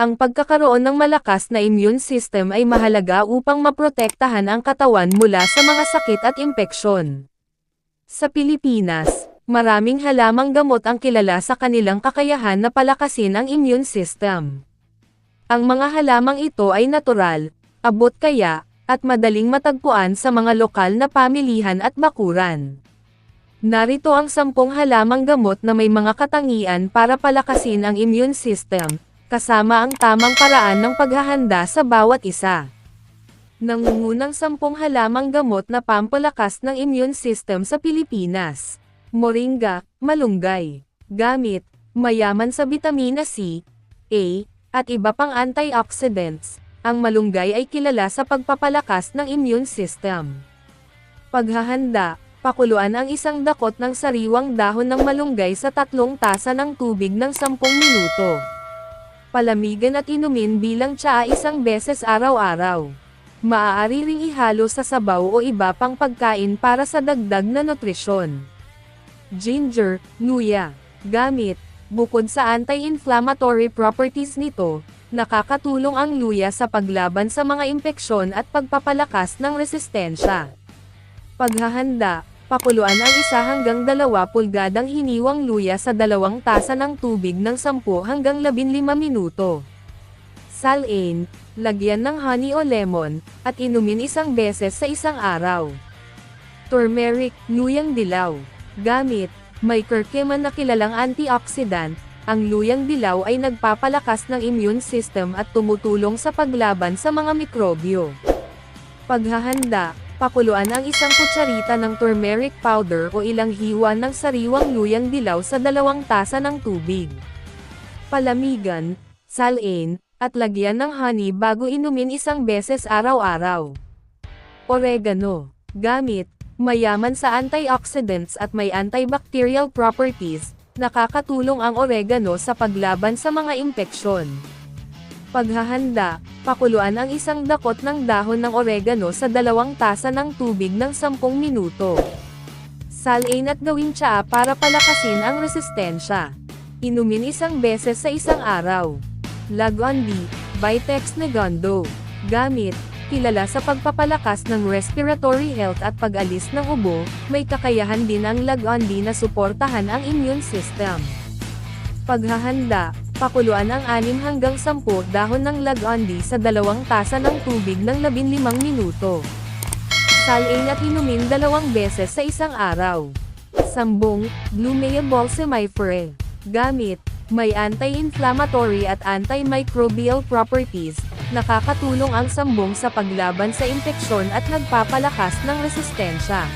Ang pagkakaroon ng malakas na immune system ay mahalaga upang maprotektahan ang katawan mula sa mga sakit at impeksyon. Sa Pilipinas, maraming halamang gamot ang kilala sa kanilang kakayahan na palakasin ang immune system. Ang mga halamang ito ay natural, abot kaya, at madaling matagpuan sa mga lokal na pamilihan at bakuran. Narito ang sampung halamang gamot na may mga katangian para palakasin ang immune system, kasama ang tamang paraan ng paghahanda sa bawat isa. Nangungunang sampung halamang gamot na pampalakas ng immune system sa Pilipinas. Moringa, malunggay. Gamit, mayaman sa vitamina C, A, at iba pang antioxidants. Ang malunggay ay kilala sa pagpapalakas ng immune system. Paghahanda, pakuluan ang isang dakot ng sariwang dahon ng malunggay sa tatlong tasa ng tubig ng 10 minuto palamigan at inumin bilang tsaa isang beses araw-araw. Maaari ring ihalo sa sabaw o iba pang pagkain para sa dagdag na nutrisyon. Ginger, luya. Gamit, bukod sa anti-inflammatory properties nito, nakakatulong ang luya sa paglaban sa mga impeksyon at pagpapalakas ng resistensya. Paghahanda, Pakuluan ang isa hanggang dalawa pulgadang hiniwang luya sa dalawang tasa ng tubig ng 10 hanggang 15 minuto. Salain, lagyan ng honey o lemon, at inumin isang beses sa isang araw. Turmeric, luyang dilaw. Gamit, may curcumin na kilalang antioxidant, ang luyang dilaw ay nagpapalakas ng immune system at tumutulong sa paglaban sa mga mikrobyo. Paghahanda, Pakuluan ang isang kutsarita ng turmeric powder o ilang hiwa ng sariwang luyang dilaw sa dalawang tasa ng tubig. Palamigan, salin, at lagyan ng honey bago inumin isang beses araw-araw. Oregano. Gamit, mayaman sa antioxidants at may antibacterial properties, nakakatulong ang oregano sa paglaban sa mga impeksyon. Paghahanda, pakuluan ang isang dakot ng dahon ng oregano sa dalawang tasa ng tubig ng 10 minuto. Salain at gawing tsaa para palakasin ang resistensya. Inumin isang beses sa isang araw. Lagondi, Vitex Negondo. Gamit, kilala sa pagpapalakas ng respiratory health at pag-alis ng ubo, may kakayahan din ang Lagondi na suportahan ang immune system. Paghahanda, Pakuluan ang 6 hanggang 10 dahon ng lagondi sa dalawang tasa ng tubig ng 15 minuto. Salain at inumin dalawang beses sa isang araw. Sambong, Blumea balsamiferae. Gamit, may anti-inflammatory at antimicrobial properties, nakakatulong ang sambong sa paglaban sa impeksyon at nagpapalakas ng resistensya.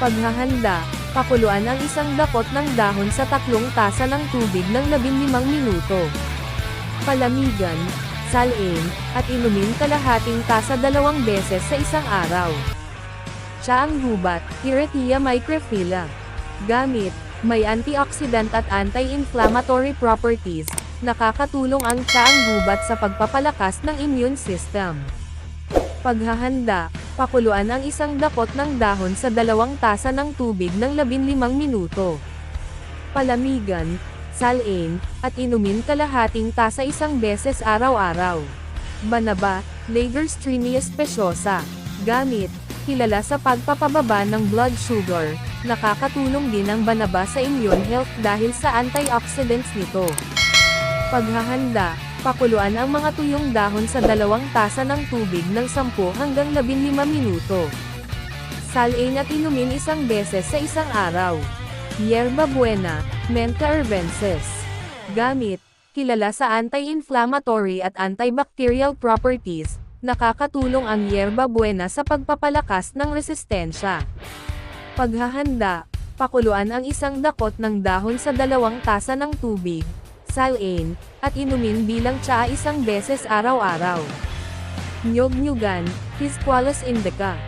Paghahanda, Pakuluan ang isang dakot ng dahon sa tatlong tasa ng tubig ng 15 minuto. Palamigan, salain, at inumin kalahating tasa dalawang beses sa isang araw. Tsaang gubat, Hiretiya microphylla. Gamit, may antioxidant at anti-inflammatory properties, nakakatulong ang tsaang gubat sa pagpapalakas ng immune system. Paghahanda, pakuluan ang isang dakot ng dahon sa dalawang tasa ng tubig ng 15 minuto. Palamigan, salain, at inumin kalahating tasa isang beses araw-araw. Banaba, Lagerstreamia speciosa. Gamit, kilala sa pagpapababa ng blood sugar, nakakatulong din ang banaba sa immune health dahil sa antioxidants nito. Paghahanda, Pakuluan ang mga tuyong dahon sa dalawang tasa ng tubig ng 10 hanggang 15 minuto. Salain at inumin isang beses sa isang araw. Yerba Buena, Mentha urbensis. Gamit, kilala sa anti-inflammatory at antibacterial properties, nakakatulong ang Yerba Buena sa pagpapalakas ng resistensya. Paghahanda, pakuluan ang isang dakot ng dahon sa dalawang tasa ng tubig, salain, at inumin bilang tsaa isang beses araw-araw. Nyog-nyugan, Hisqualus indica.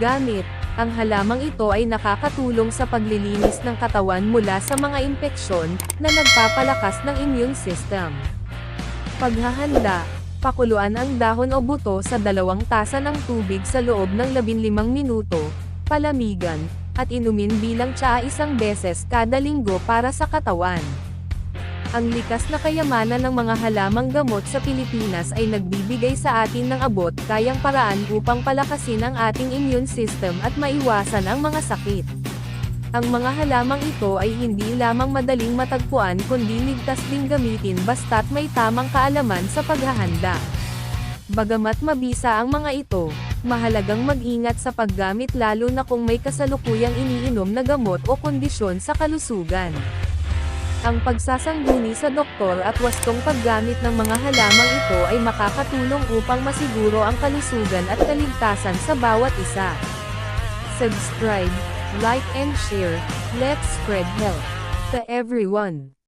Gamit, ang halamang ito ay nakakatulong sa paglilinis ng katawan mula sa mga impeksyon na nagpapalakas ng immune system. Paghahanda, pakuluan ang dahon o buto sa dalawang tasa ng tubig sa loob ng 15 minuto, palamigan, at inumin bilang tsaa isang beses kada linggo para sa katawan. Ang likas na kayamanan ng mga halamang gamot sa Pilipinas ay nagbibigay sa atin ng abot kayang paraan upang palakasin ang ating immune system at maiwasan ang mga sakit. Ang mga halamang ito ay hindi lamang madaling matagpuan kundi ligtas ding gamitin basta't may tamang kaalaman sa paghahanda. Bagamat mabisa ang mga ito, mahalagang mag-ingat sa paggamit lalo na kung may kasalukuyang iniinom na gamot o kondisyon sa kalusugan. Ang pagsasangguni sa doktor at wastong paggamit ng mga halamang ito ay makakatulong upang masiguro ang kalusugan at kaligtasan sa bawat isa. Subscribe, like and share, let's spread health to everyone.